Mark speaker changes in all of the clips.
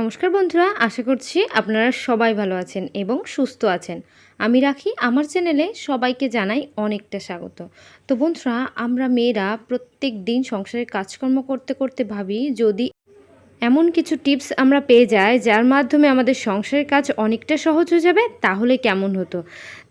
Speaker 1: নমস্কার বন্ধুরা, আশা করছি আপনারা সবাই ভালো আছেন এবং সুস্থ আছেন। আমি রাখি, আমার চ্যানেলে সবাইকে জানাই অনেকটা স্বাগত। তো বন্ধুরা, আমরা মেয়েরা প্রত্যেক দিন সংসারের কাজকর্ম করতে করতে ভাবি, যদি এমন কিছু টিপস আমরা পেয়ে যাই, যার মাধ্যমে আমাদের সংসারের কাজ অনেকটা সহজ হয়ে যাবে, তাহলে কেমন হতো?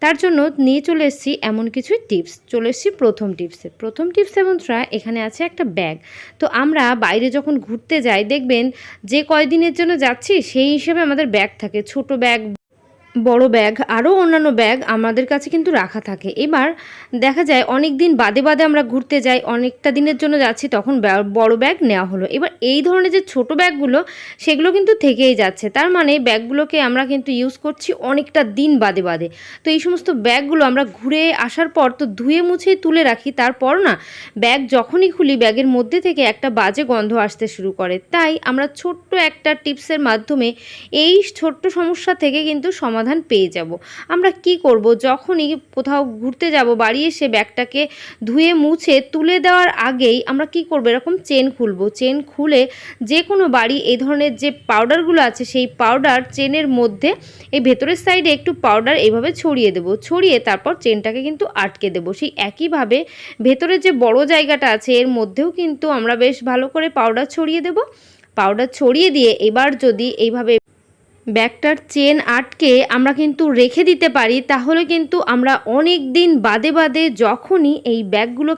Speaker 1: তার জন্য নিয়ে চলে এসেছি এমন কিছু টিপস। চলে এসেছি প্রথম টিপসে। প্রথম টিপস বন্ধুরা এখানে আছে একটা ব্যাগ। তো আমরা বাইরে যখন ঘুরতে যাই, দেখবেন যে কয়দিনের জন্য যাচ্ছি, সেই হিসেবে আমাদের ব্যাগ থাকে। ছোট ব্যাগ বড় ব্যাগ, আরও অন্যান্য ব্যাগ আমাদের কাছে কিন্তু রাখা থাকে। এবার দেখা যায় অনেক দিন বাদে বাদে আমরা ঘুরতে যাই, অনেকটা দিনের জন্য যাচ্ছি, তখন বড় ব্যাগ নেওয়া হলো। এবার এই ধরনের যে ছোট ব্যাগগুলো, সেগুলো কিন্তু থেকেই যাচ্ছে। তার মানে ব্যাগগুলোকে আমরা কিন্তু ইউজ করছি অনেকটা দিন বাদে বাদে। তো এই সমস্ত ব্যাগগুলো আমরা ঘুরে আসার পর তো ধুয়ে মুছেই তুলে রাখি, তারপর না ব্যাগ যখনই খুলি, ব্যাগের মধ্যে থেকে একটা বাজে গন্ধ আসতে শুরু করে। তাই আমরা ছোট্ট একটা টিপসের মাধ্যমে এই ছোট্ট সমস্যা থেকে কিন্তু সমাধান পেয়ে যাব। আমরা কি করব? যখনই কোথাও ঘুরতে যাব, বাড়ি এসে ব্যাগটাকে ধুয়ে মুছে তুলে দেওয়ার আগেই আমরা কি করব? এরকম চেন খুলবো। চেন খুলে যে কোনো বাড়ি এই ধরনের যে পাউডারগুলো আছে, সেই পাউডার চেনের মধ্যে এই ভেতরের সাইডে একটু পাউডার এইভাবে ছড়িয়ে দেবো। ছড়িয়ে তারপর চেনটাকে কিন্তু আটকে দেবো। সেই একইভাবে ভেতরের যে বড় জায়গাটা আছে, এর মধ্যেও কিন্তু আমরা বেশ ভালো করে পাউডার ছড়িয়ে দেব। পাউডার ছড়িয়ে দিয়ে এবার যদি এইভাবে ব্যাগটার চেন আটকে আমরা কিন্তু রেখে দিতে পারি, তাহলে কিন্তু আমরা অনেক দিন বাদে বাদে যখনই এই ব্যাগগুলো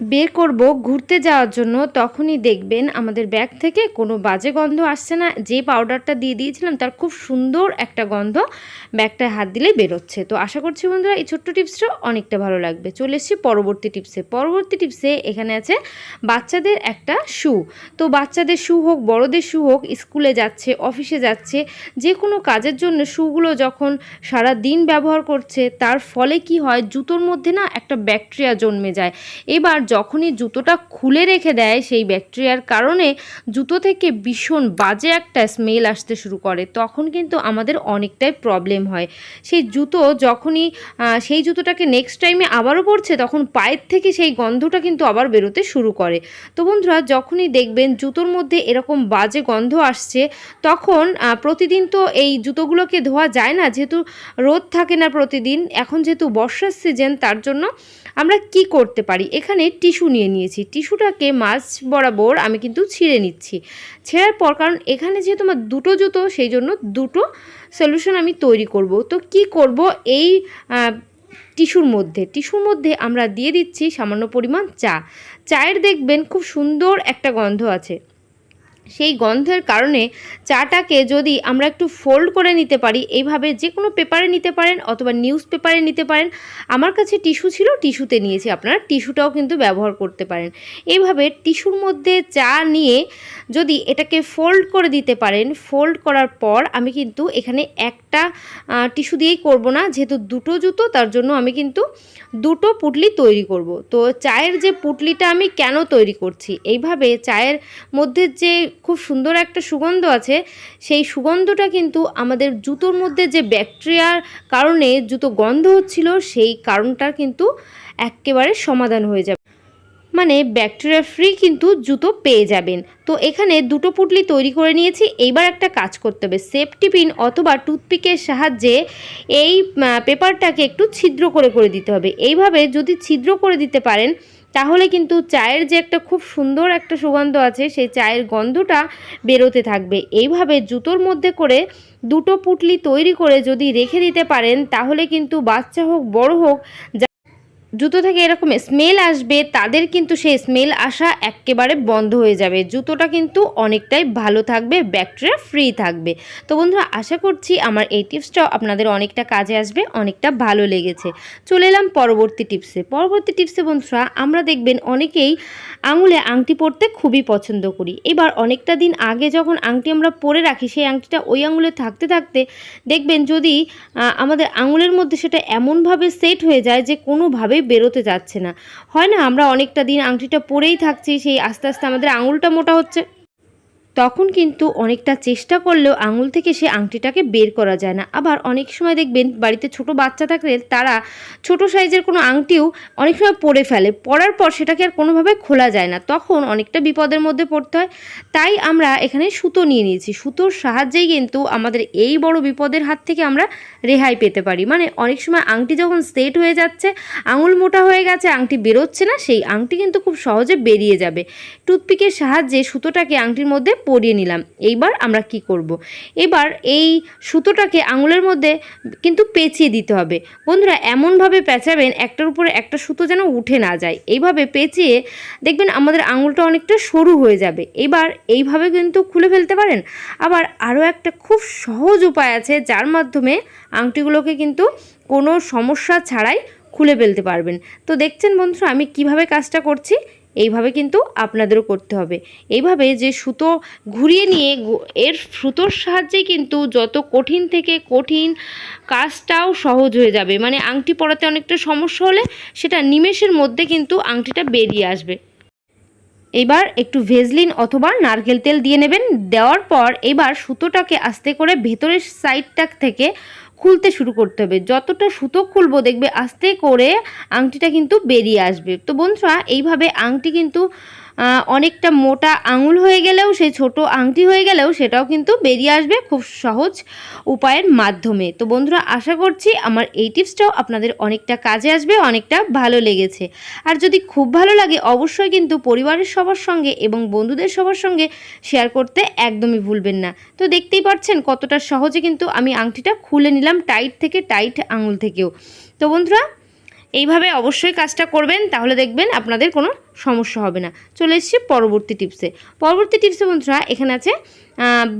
Speaker 1: বের করব ঘুরতে যাওয়ার জন্য, তখনই দেখবেন আমাদের ব্যাগ থেকে কোনো বাজে গন্ধ আসছে না। যে পাউডারটা দিয়ে দিয়েছিলাম তার খুব সুন্দর একটা গন্ধ ব্যাগটায় হাত দিলেই বেরোচ্ছে। তো আশা করছি বন্ধুরা এই ছোট্ট টিপসটা অনেকটা ভালো লাগবে। চলে এসেছি পরবর্তী টিপসে। পরবর্তী টিপসে এখানে আছে বাচ্চাদের একটা শু তো বাচ্চাদের শু হোক, বড়দের শু হোক, স্কুলে যাচ্ছে অফিসে যাচ্ছে যে কোনো কাজের জন্য শুগুলো যখন সারা দিন ব্যবহার করছে, তার ফলে কি হয়? জুতোর মধ্যে না একটা ব্যাকটেরিয়া জন্মে যায়। এবার যখনই জুতোটা খুলে রেখে দেয় সেই ব্যাকটেরিয়ার কারণে জুতো থেকে ভীষণ বাজে একটা স্মেল আসতে শুরু করে, তখন কিন্তু আমাদের অনেকটাই প্রবলেম হয়। সেই জুতো যখনই সেই জুতোটাকে নেক্সট টাইমে আবারও পড়ছে তখন পায়ের থেকে সেই গন্ধটা কিন্তু আবার বেরোতে শুরু করে। তো বন্ধুরা, যখনই দেখবেন জুতোর মধ্যে এরকম বাজে গন্ধ আসছে, তখন প্রতিদিন তো এই জুতোগুলোকে ধোয়া যায় না, যেহেতু রোদ থাকে না প্রতিদিন, এখন যেহেতু বর্ষার সিজন তার জন্য আমরা কি করতে পারি? এখানে টিস্যু নিয়ে নিয়েছি। টিস্যুটাকে মাছ বরাবর আমি কিন্তু ছিঁড়ে নিচ্ছি। ছেঁড়ার পর, কারণ এখানে যেহেতু আমার দুটো জুতো, সেই জন্য দুটো সলিউশন আমি তৈরি করব। তো কি করব এই টিস্যুর মধ্যে? টিস্যুর মধ্যে আমরা দিয়ে দিচ্ছি সামান্য পরিমাণ চা। চায়ের দেখবেন খুব সুন্দর একটা গন্ধ আছে। সেই গন্ধের কারণে চাটাকে যদি আমরা একটু ফোল্ড করে নিতে পারি, এইভাবে যে কোনো পেপারে নিতে পারেন অথবা নিউজ পেপারে নিতে পারেন, আমার কাছে টিস্যু ছিল টিস্যুতে নিয়েছি আপনারা টিস্যুটাও কিন্তু ব্যবহার করতে পারেন। এইভাবে টিস্যুর মধ্যে চা নিয়ে যদি এটাকে ফোল্ড করে দিতে পারেন ফোল্ড করার পর আমি কিন্তু এখানে একটা টিস্যু দিয়েই করব না, যেহেতু দুটো জুতো, তার জন্য আমি কিন্তু দুটো পুটলি তৈরি করব। তো চায়ের যে পুটলিটা আমি কেন তৈরি করছি? এইভাবে চায়ের মধ্যে যে খুব সুন্দর একটা সুগন্ধ আছে, সেই সুগন্ধটা কিন্তু আমাদের জুতোর মধ্যে যে ব্যাকটেরিয়ার কারণে জুতো গন্ধ হচ্ছিল, সেই কারণটার কিন্তু একেবারে সমাধান হয়ে যাবে। মানে ব্যাকটেরিয়া ফ্রি কিন্তু জুতো পেয়ে যাবেন। তো এখানে দুটো পুটলি তৈরি করে নিয়েছি, এইবার একটা কাজ করতে হবে। সেফটি পিন অথবা টুথপিকের সাহায্যে এই পেপারটাকে একটু ছিদ্র করে করে দিতে হবে। এইভাবে যদি ছিদ্র করে দিতে পারেন, তাহলে কিন্তু চায়ের যে একটা খুব সুন্দর একটা সুগন্ধ আছে, সেই চায়ের গন্ধটা বেরোতে থাকবে। এইভাবে জুতোর মধ্যে করে দুটো পুটলি তৈরি করে যদি রেখে দিতে পারেন, তাহলে কিন্তু বাচ্চা হোক, বড় হোক জুতো থেকে এরকম স্মেল আসবে, তাদের কিন্তু সেই স্মেল আসা একেবারে বন্ধ হয়ে যাবে। জুতোটা কিন্তু অনেকটাই ভালো থাকবে ব্যাকটেরিয়া ফ্রি থাকবে। তো বন্ধুরা, আশা করছি আমার এই টিপসটাও আপনাদের অনেকটা কাজে আসবে, অনেকটা ভালো লেগেছে। চলে এলাম পরবর্তী টিপসে পরবর্তী টিপসে বন্ধুরা, আমরা দেখবেন অনেকেই আঙুলে আংটি পরতে খুবই পছন্দ করি। এবার অনেকটা দিন আগে যখন আংটি আমরা পরে রাখি, সেই আংটিটা ওই আঙুলে থাকতে থাকতে দেখবেন যদি আমাদের আঙুলের মধ্যে সেটা এমনভাবে সেট হয়ে যায় যে কোনোভাবেই বেরোতে যাচ্ছে না। হয় না আমরা অনেকটা দিন আংটিটা পরেই থাকছি, সেই আস্তে আস্তে আমাদের আঙুলটা মোটা হচ্ছে। তখন কিন্তু অনেকটা চেষ্টা করলেও আঙুল থেকে সে আংটিটাকে বের করা যায় না। আবার অনেক সময় দেখবেন বাড়িতে ছোট বাচ্চা থাকলে তারা ছোট সাইজের কোনো আংটিও অনেক সময় পরে ফেলে। পরার পর সেটাকে আর কোনোভাবে খোলা যায় না। তখন অনেকটা বিপদের মধ্যে পড়তে হয়। তাই আমরা এখানে সুতো নিয়ে নিয়েছি। সুতোর সাহায্যেই কিন্তু আমাদের এই বড় বিপদের হাত থেকে আমরা রেহাই পেতে পারি। মানে অনেক সময় আংটি যখন সেট হয়ে যাচ্ছে, আঙুল মোটা হয়ে গেছে, আংটি বেরোচ্ছে না, সেই আংটি কিন্তু খুব সহজে বেরিয়ে যাবে। টুথপিকের সাহায্যে সুতোটাকে আংটির মধ্যে পরিয়ে নিলাম। এইবার আমরা কি করব। এবার এই সুতোটাকে আঙুলের মধ্যে কিন্তু পেঁচিয়ে দিতে হবে। বন্ধুরা, এমনভাবে পেঁচাবেন একটার উপরে একটা সুতো যেন উঠে না যায়। এইভাবে পেঁচিয়ে দেখবেন আমাদের আঙুলটা অনেকটা সরু হয়ে যাবে। এবার এইভাবে কিন্তু খুলে ফেলতে পারেন। আবার আরও একটা খুব সহজ উপায় আছে, যার মাধ্যমে আংটিগুলোকে কিন্তু কোনো সমস্যা ছাড়াই খুলে ফেলতে পারবেন। তো দেখছেন বন্ধুরা, আমি কীভাবে কাজটা করছি? এইভাবে কিন্তু আপনাদেরও করতে হবে। এইভাবে যে সুতো ঘুরিয়ে নিয়ে এর সুতোর সাহায্যে কিন্তু যত কঠিন থেকে কঠিন কাজটাও সহজ হয়ে যাবে। মানে আংটি পরাতে অনেকটা সমস্যা হলে সেটা নিমেষের মধ্যে কিন্তু আংটিটা বেরিয়ে আসবে। এবার একটু ভেজলিন অথবা নারকেল তেল দিয়ে নেবেন। দেওয়ার পর এবার সুতোটাকে আস্তে করে ভেতরের সাইডটা থেকে খুলতে শুরু করতে হবে। যতটা সুতো খুলবো দেখবে আস্তে করে আংটিটা কিন্তু বেরিয়ে আসবে। তো বন্ধুরা, এইভাবে আংটি কিন্তু অনেকটা মোটা আঙুল হয়ে গেলেও, সেই ছোট আংটি হয়ে গেলেও সেটাও কিন্তু বেরিয়ে আসবে খুব সহজ উপায়ের মাধ্যমে। তো বন্ধুরা, আশা করছি আমার এই টিপসটাও আপনাদের অনেকটা কাজে আসবে, অনেকটা ভালো লেগেছে। আর যদি খুব ভালো লাগে, অবশ্যই কিন্তু পরিবারের সবার সঙ্গে এবং বন্ধুদের সবার সঙ্গে শেয়ার করতে একদমই ভুলবেন না। তো দেখতেই পাচ্ছেন কতটা সহজে কিন্তু আমি আংটিটা খুলে নিলাম টাইট থেকে, টাইট আঙুল থেকেও। তো বন্ধুরা এইভাবে অবশ্যই কাজটা করবেন, তাহলে দেখবেন আপনাদের কোনো সমস্যা হবে না। চলে এসেছি পরবর্তী টিপসে। পরবর্তী টিপসে বন্ধুরা, এখানে আছে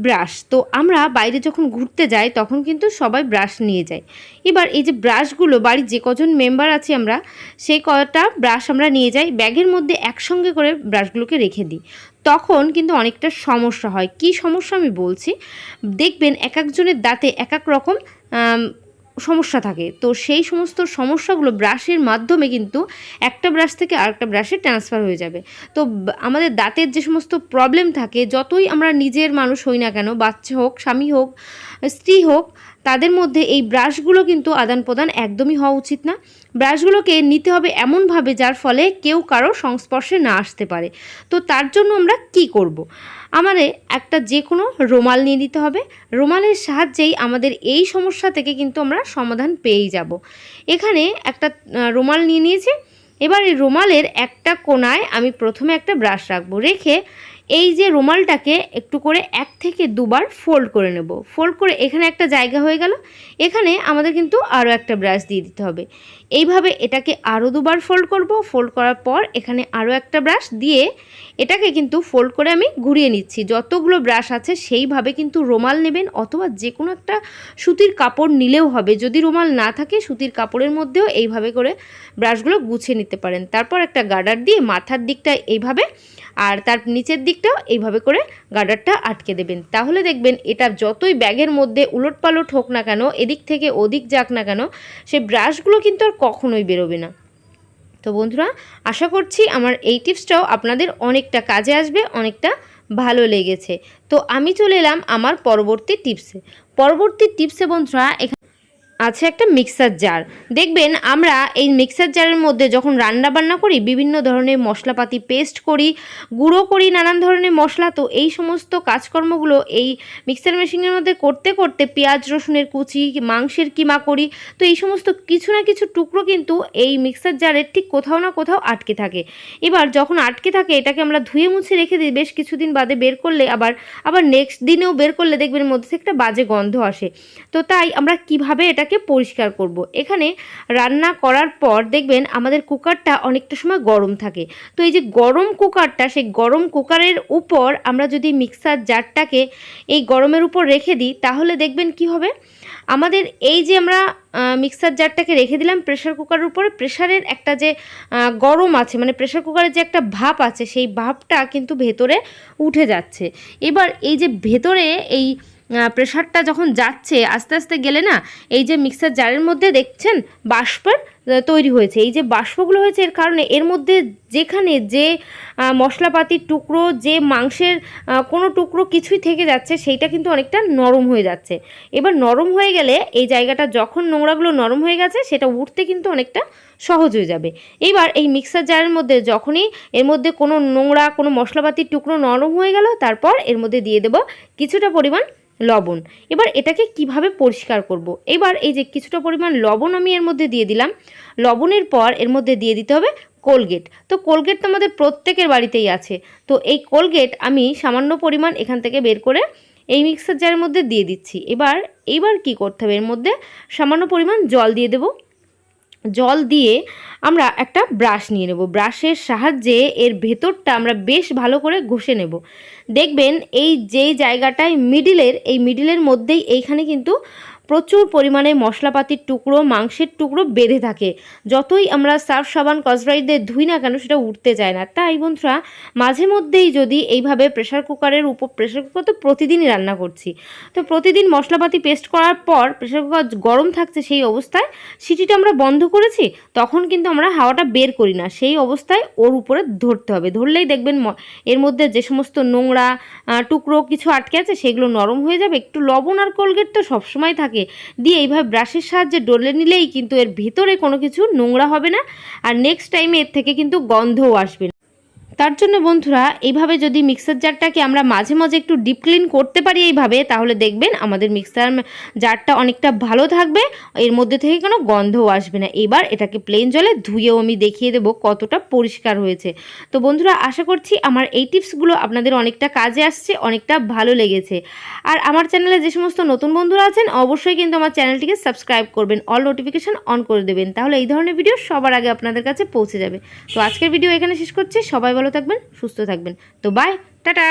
Speaker 1: ব্রাশ। তো আমরা বাইরে যখন ঘুরতে যাই, তখন কিন্তু সবাই ব্রাশ নিয়ে যাই। এবার এই যে ব্রাশগুলো, বাড়ির যে কজন মেম্বার আছি আমরা, সেই কটা ব্রাশ আমরা নিয়ে যাই, ব্যাগের মধ্যে একসঙ্গে করে ব্রাশগুলোকে রেখে দিই। তখন কিন্তু অনেকটা সমস্যা হয়। কি সমস্যা আমি বলছি? দেখবেন এক একজনের দাঁতে এক এক রকম সমস্যা থাকে। তো সেই সমস্ত সমস্যাগুলো ব্রাশের মাধ্যমে কিন্তু একটা ব্রাশ থেকে আরেকটা ব্রাশে ট্রান্সফার হয়ে যাবে। তো আমাদের দাঁতের যে সমস্ত প্রবলেম থাকে, যতই আমরা নিজের মানুষ হই না কেন, বাচ্চা হোক, স্বামী হোক, স্ত্রী হোক তাদের মধ্যে এই ব্রাশগুলো কিন্তু আদান প্রদান একদমই হওয়া উচিত না। ব্রাশগুলোকে নিতে হবে এমনভাবে যার ফলে কেউ কারও সংস্পর্শে না আসতে পারে। তো তার জন্য আমরা কি করব। আমাদের একটা যে কোনো রুমাল নিয়ে নিতে হবে। রুমালের সাহায্যেই আমাদের এই সমস্যা থেকে কিন্তু আমরা সমাধান পেয়েই যাব। এখানে একটা রুমাল নিয়ে নিয়েছি। এবার এই রুমালের একটা কোনায় আমি প্রথমে একটা ব্রাশ রাখব। রেখে এই যে রুমালটাকে একটু করে এক থেকে দুবার ফোল্ড করে নেব। ফোল্ড করে এখানে একটা জায়গা হয়ে গেল। এখানে আমাদের কিন্তু আরও একটা ব্রাশ দিয়ে দিতে হবে। এইভাবে এটাকে আরও দুবার ফোল্ড করব। ফোল্ড করার পর এখানে আরও একটা ব্রাশ দিয়ে এটাকে কিন্তু ফোল্ড করে আমি ঘুরিয়ে নিচ্ছি। যতগুলো ব্রাশ আছে সেইভাবে কিন্তু রুমাল নেবেন অথবা যে কোনো একটা সুতির কাপড় নিলেও হবে। যদি রুমাল না থাকে সুতির কাপড়ের মধ্যেও এইভাবে করে ব্রাশগুলো গুছিয়ে নিতে পারেন। তারপর একটা গার্ডার দিয়ে মাথার দিকটা এইভাবে আর তার নিচের দিকটাও এইভাবে করে গার্ডারটা আটকে দেবেন। তাহলে দেখবেন এটা যতই ব্যাগের মধ্যে উলট পালট হোক না কেন, এদিক থেকে ওদিক যাক না কেন, সেই ব্রাশগুলো কিন্তু আর কখনোই বেরোবে না। তো বন্ধুরা, আশা করছি আমার এই টিপসটাও আপনাদের অনেকটা কাজে আসবে, অনেকটা ভালো লেগেছে। তো আমি চলে এলাম আমার পরবর্তী টিপসে। পরবর্তী টিপসে বন্ধুরা, এখানে আছে একটা মিক্সার জার দেখবেন, আমরা এই মিক্সার জারের মধ্যে যখন রান্না বান্না করি, বিভিন্ন ধরনের মশলাপাতি পেস্ট করি, গুঁড়ো করি নানান ধরনের মশলা, তো এই সমস্ত কাজকর্মগুলো এই মিক্সার মেশিনের মধ্যে করতে করতে পেঁয়াজ, রসুনের কুচি, মাংসের কিমা করি, তো এই সমস্ত কিছু না কিছু টুকরো কিন্তু এই মিক্সার জারের ঠিক কোথাও না কোথাও আটকে থাকে। এবার যখন আটকে থাকে, এটাকে আমরা ধুয়ে মুছে রেখে দিই, বেশ কিছুদিন বাদে বের করলে আবার আবার নেক্সট দিনেও বের করলে দেখবেন মধ্যে একটা বাজে গন্ধ আসে। তো তাই আমরা কীভাবে এটাকে পরিষ্কার করব। এখানে রান্না করার পর দেখবেন আমাদের কুকারটা অনেকটা সময় গরম থাকে। তো এই যে গরম কুকারটা, সেই গরম কুকারের উপর আমরা যদি মিক্সার জারটাকে এই গরমের উপর রেখে দিই, তাহলে দেখবেন কি হবে? আমাদের এই যে আমরা মিক্সার জারটাকে রেখে দিলাম প্রেশার কুকারের উপরে প্রেশারের একটা যে গরম আছে মানে প্রেশার কুকারের যে একটা ভাপ আছে, সেই ভাপটা কিন্তু ভেতরে উঠে যাচ্ছে। এবার এই যে ভেতরে এই প্রেশারটা যখন যাচ্ছে, আস্তে আস্তে গেলে না, এই যে মিক্সার জারের মধ্যে দেখছেন বাষ্পের তৈরি হয়েছে। এই যে বাষ্পগুলো হয়েছে, এর কারণে এর মধ্যে যেখানে যে মশলাপাতির টুকরো, যে মাংসের কোনো টুকরো কিছুই থেকে যাচ্ছে, সেইটা কিন্তু অনেকটা নরম হয়ে যাচ্ছে। এবার নরম হয়ে গেলে এই জায়গাটা যখন নোংরাগুলো নরম হয়ে গেছে, সেটা উঠতে কিন্তু অনেকটা সহজ হয়ে যাবে। এইবার এই মিক্সার জারের মধ্যে যখনই এর মধ্যে কোনো নোংরা, কোনো মশলাপাতির টুকরো নরম হয়ে গেল, তারপর এর মধ্যে দিয়ে দেব কিছুটা পরিমাণ লবণ। এবার এটাকে কীভাবে পরিষ্কার করব। এবার এই যে কিছুটা পরিমাণ লবণ আমি এর মধ্যে দিয়ে দিলাম। লবণের পর এর মধ্যে দিয়ে দিতে হবে কোলগেট। তো কোলগেট তো আমাদের প্রত্যেকের বাড়িতেই আছে। তো এই কোলগেট আমি সামান্য পরিমাণ এখান থেকে বের করে এই মিক্সার জারের মধ্যে দিয়ে দিচ্ছি। এবার এবার কি করতে হবে? এর মধ্যে সামান্য পরিমাণ জল দিয়ে দেবো। জল দিয়ে আমরা একটা ব্রাশ নিয়ে নেব। ব্রাশের সাহায্যে এর ভেতরটা আমরা বেশ ভালো করে ঘষে নেব। দেখবেন এই যেই জায়গাটায় মিডিলের এই মিডিলের মধ্যেই এইখানে কিন্তু প্রচুর পরিমাণে মশলাপাতির টুকরো, মাংসের টুকরো বেঁধে থাকে। যতই আমরা সার্ফ সাবান কসব্রাইট দিয়ে ধুই না কেন, সেটা উঠতে চায় না। তাই বন্ধুরা, মাঝে মধ্যেই যদি এইভাবে প্রেশার কুকারের উপর প্রেশার কুকার তো প্রতিদিনই রান্না করছি। তো প্রতিদিন মশলাপাতি পেস্ট করার পর প্রেশার কুকার গরম থাকছে সেই অবস্থায়, সিটিটা আমরা বন্ধ করেছি, তখন কিন্তু আমরা হাওয়াটা বের করি না। সেই অবস্থায় ওর উপরে ধরতে হবে। ধরলেই দেখবেন এর মধ্যে যে সমস্ত নোংরা টুকরো কিছু আটকে আছে, সেগুলো নরম হয়ে যাবে। একটু লবণ আর কোলগেট তো সবসময় থাকে। দিয়ে এইভাবে ব্রাশের সাহায্যে ডলে নিলেই কিন্তু এর ভিতরে কোনো কিছু নোংরা হবে না। আর নেক্সট টাইমে এর থেকে কিন্তু গন্ধও আসবে না। তার জন্য বন্ধুরা এইভাবে যদি মিক্সার জারটাকে আমরা মাঝে মাঝে একটু ডিপ ক্লিন করতে পারি এইভাবে, তাহলে দেখবেন আমাদের মিক্সার জারটা অনেকটা ভালো থাকবে, এর মধ্যে থেকে কোনো গন্ধও আসবে না। এবার এটাকে প্লেন জলে ধুয়েও আমি দেখিয়ে দেবো কতটা পরিষ্কার হয়েছে। তো বন্ধুরা, আশা করছি আমার এই টিপসগুলো আপনাদের অনেকটা কাজে আসছে, অনেকটা ভালো লেগেছে। আর আমার চ্যানেলে যে সমস্ত নতুন বন্ধুরা আছেন, অবশ্যই কিন্তু আমার চ্যানেলটিকে সাবস্ক্রাইব করবেন অল নোটিফিকেশন অন করে দেবেন। তাহলে এই ধরনের ভিডিও সবার আগে আপনাদের কাছে পৌঁছে যাবে। তো আজকের ভিডিও এখানে শেষ করছি, সবাই ভালো থাকবেন সুস্থ থাকবেন। তো বাই টাটা!